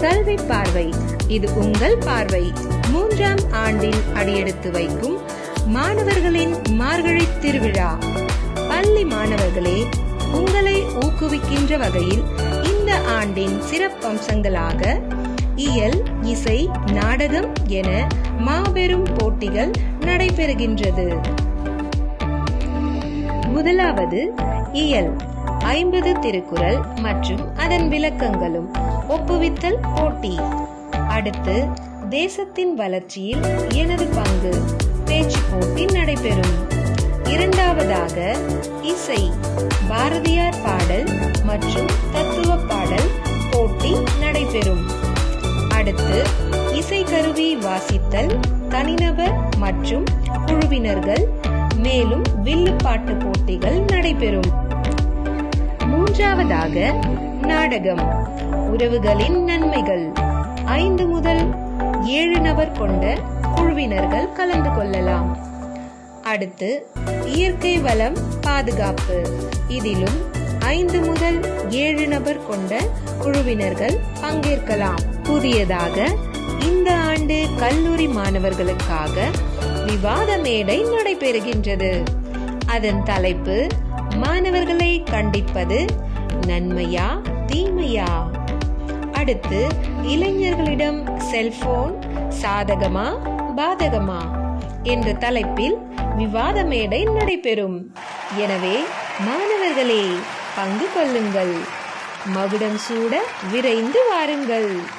சேவை பார்வை. இது உங்கள் பார்வை. மூன்றாம் ஆண்டில் அடியெடுத்து வைக்கும் மாணவர்களின் மார்கழி திருவிழா. பள்ளி மாணவர்களே உங்களை ஊக்குவிக்கின்ற வகையில் இந்த ஆண்டின் சிறப்பம்சங்களாக இயல் இசை நாடகம் என மாபெரும் போட்டிகள் நடைபெறுகின்றது. முதலாவது இயல். ஐம்பது திருக்குறள் மற்றும் அதன் விளக்கங்களும் ஒப்புவித்தல் போட்டி. அடுத்து தேசத்தின் வளர்ச்சியில் எனது பங்கு. பேச்சு போட்டி நடைபெறும். இரண்டாவதாக இசை பாரதியார் பாடல் மற்றும் தத்துவ பாடல் போட்டி நடைபெறும். அடுத்து இசை கருவி வாசித்தல் தனிநபர் மற்றும் குழுவினர்கள் மேலும் வில்லுப்பாட்டு போட்டிகள் நடைபெறும். மூன்றாவதாக நாடகம். உறவுகளின் நன்மைகள். ஐந்து முதல் ஏழு நபர் கொண்ட குழுவினர்கள் கலந்து கொள்ளலாம். அடுத்து இயற்கை வளம் பாதுகாப்பு. இதிலும் ஐந்து முதல் ஏழு நபர் கொண்ட குழுவினர்கள் பங்கேற்கலாம். புதியதாக இந்த ஆண்டு கல்லூரி மாணவர்களுக்காக விவாத மேடை நடைபெறுகின்றது. அதன் தலைப்பு மாணவர்களை கண்டிப்பது நன்மையா தீமையா? அடுத்து இளைஞர்களிடம் செல்போன் சாதகமா பாதகமா? என்ற தலைப்பில் விவாத மேடை நடைபெறும். எனவே மாணவர்களே பங்கு கொள்ளுங்கள். மகுடம் சூட விரைந்து வாருங்கள்.